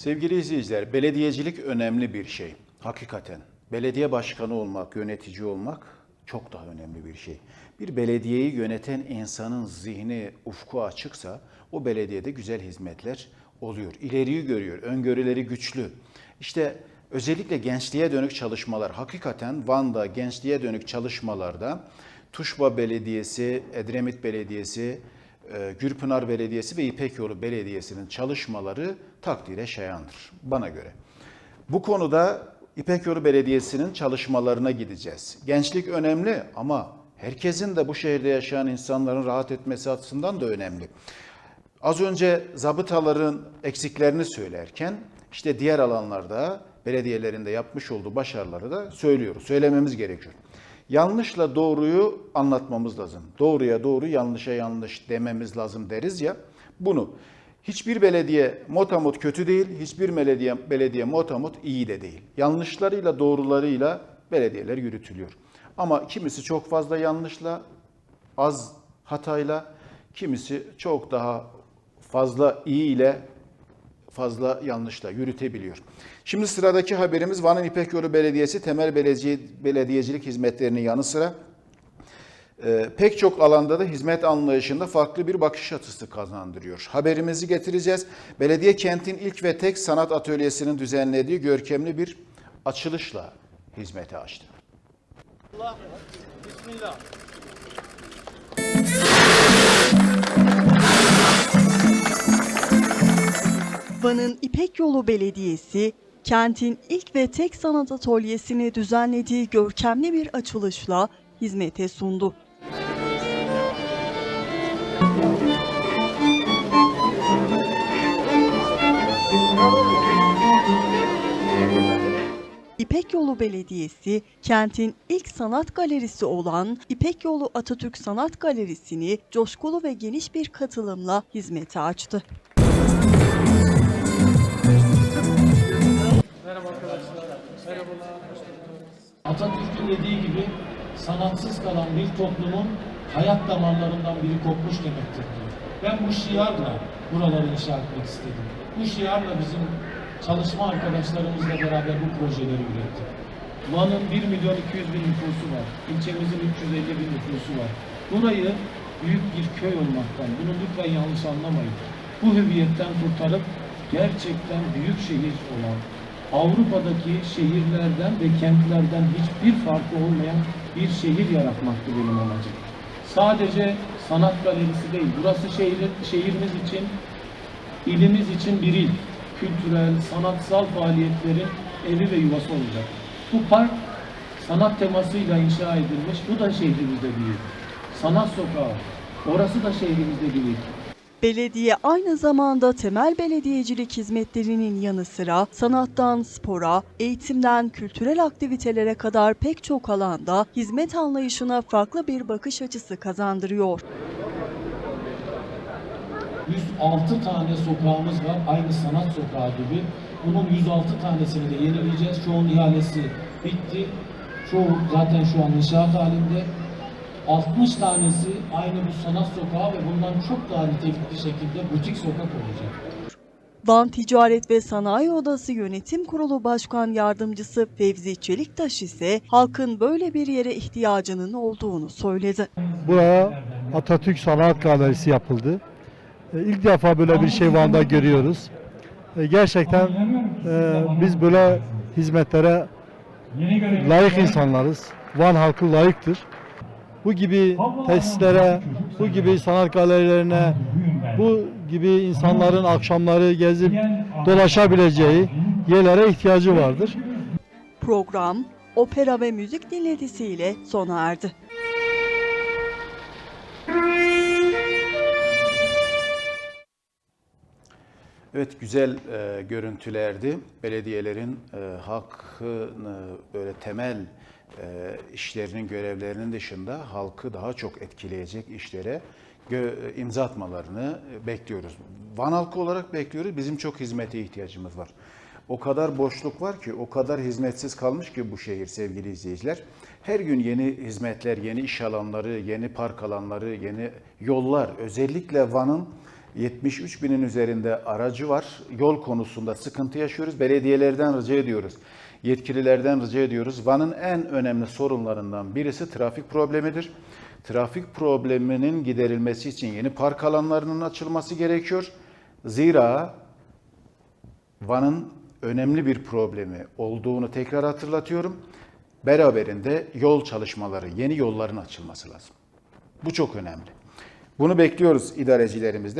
Sevgili izleyiciler, belediyecilik önemli bir şey. Hakikaten. Belediye başkanı olmak, yönetici olmak çok daha önemli bir şey. Bir belediyeyi yöneten insanın zihni, ufku açıksa o belediyede güzel hizmetler oluyor. İleriyi görüyor, öngörüleri güçlü. İşte özellikle gençliğe dönük çalışmalar, hakikaten Van'da gençliğe dönük çalışmalarda Tuşba Belediyesi, Edremit Belediyesi, Gürpınar Belediyesi ve İpekyolu Belediyesi'nin çalışmaları takdire şayandır bana göre. Bu konuda İpekyolu Belediyesi'nin çalışmalarına gideceğiz. Gençlik önemli ama herkesin de bu şehirde yaşayan insanların rahat etmesi açısından da önemli. Az önce zabıtaların eksiklerini söylerken işte diğer alanlarda belediyelerinde yapmış olduğu başarıları da söylüyoruz. Söylememiz gerekiyor. Yanlışla doğruyu anlatmamız lazım. Doğruya doğru, yanlışa yanlış dememiz lazım deriz ya. Bunu hiçbir belediye motamot kötü değil, hiçbir belediye, belediye motamot iyi de değil. Yanlışlarıyla doğrularıyla belediyeler yürütülüyor. Ama kimisi çok fazla yanlışla, az hatayla, kimisi çok daha fazla iyi ile fazla yanlışla yürütebiliyor. Şimdi sıradaki haberimiz Van'ın İpekyolu Belediyesi temel belediye, belediyecilik hizmetlerinin yanı sıra e, pek çok alanda da hizmet anlayışında farklı bir bakış açısı kazandırıyor. Haberimizi getireceğiz. Belediye kentin ilk ve tek sanat atölyesinin düzenlediği görkemli bir açılışla hizmete açtı. Allah. Bismillah. Van'ın İpek Yolu Belediyesi, kentin ilk ve tek sanat atölyesini düzenlediği görkemli bir açılışla hizmete sundu. İpek Yolu Belediyesi, kentin ilk sanat galerisi olan İpek Yolu Atatürk Sanat Galerisi'ni coşkulu ve geniş bir katılımla hizmete açtı. Atatürk'ün dediği gibi sanatsız kalan bir toplumun hayat damarlarından biri kopmuş demektir diyor. Ben bu şiarla buraları inşa etmek istedim. Bu şiarla bizim çalışma arkadaşlarımızla beraber bu projeleri ürettik. Van'ın 1 milyon 200 bin nüfusu var. İlçemizin 350 bin nüfusu var. Burayı büyük bir köy olmaktan, bunu lütfen yanlış anlamayın. Bu hüviyetten kurtarıp gerçekten büyük şehir olan, Avrupa'daki şehirlerden ve kentlerden hiçbir farkı olmayan bir şehir yaratmaktı benim amacım. Sadece sanat galerisi değil, burası şehir, şehrimiz için, ilimiz için bir il. Kültürel, sanatsal faaliyetlerin evi ve yuvası olacak. Bu park sanat temasıyla inşa edilmiş, bu da şehrimizde il. Sanat sokağı, orası da şehrimizde il. Belediye aynı zamanda temel belediyecilik hizmetlerinin yanı sıra sanattan spora, eğitimden kültürel aktivitelere kadar pek çok alanda hizmet anlayışına farklı bir bakış açısı kazandırıyor. 106 tane sokağımız var. Aynı sanat sokağı gibi. Bunun 106 tanesini de yenileyeceğiz. Çoğunun ihalesi bitti. Çoğu zaten şu an inşaat halinde. 60 tanesi aynı bu sanat sokağı ve bundan çok daha nitelikli şekilde butik sokak olacak. Van Ticaret ve Sanayi Odası Yönetim Kurulu Başkan Yardımcısı Fevzi Çeliktaş ise halkın böyle bir yere ihtiyacının olduğunu söyledi. Buraya Atatürk Sanat Galerisi yapıldı. E, İlk defa böyle bir şey Van'da görüyoruz. E, Gerçekten e, biz böyle hizmetlere layık insanlarız. Van halkı layıktır. Bu gibi tesislere, bu gibi sanat galerilerine, bu gibi insanların akşamları gezip dolaşabileceği yerlere ihtiyacı vardır. Program opera ve müzik dinletisiyle sona erdi. Evet güzel e, görüntülerdi. Belediyelerin e, halkını böyle temel işlerinin görevlerinin dışında halkı daha çok etkileyecek işlere imza atmalarını bekliyoruz. Van halkı olarak bekliyoruz. Bizim çok hizmete ihtiyacımız var. O kadar boşluk var ki, o kadar hizmetsiz kalmış ki bu şehir sevgili izleyiciler. Her gün yeni hizmetler, yeni iş alanları, yeni park alanları, yeni yollar, özellikle Van'ın 73 binin üzerinde aracı var. Yol konusunda sıkıntı yaşıyoruz. Belediyelerden rica ediyoruz. Yetkililerden rica ediyoruz. Van'ın en önemli sorunlarından birisi trafik problemidir. Trafik probleminin giderilmesi için yeni park alanlarının açılması gerekiyor. Zira Van'ın önemli bir problemi olduğunu tekrar hatırlatıyorum. Beraberinde yol çalışmaları, yeni yolların açılması lazım. Bu çok önemli. Bunu bekliyoruz idarecilerimizden.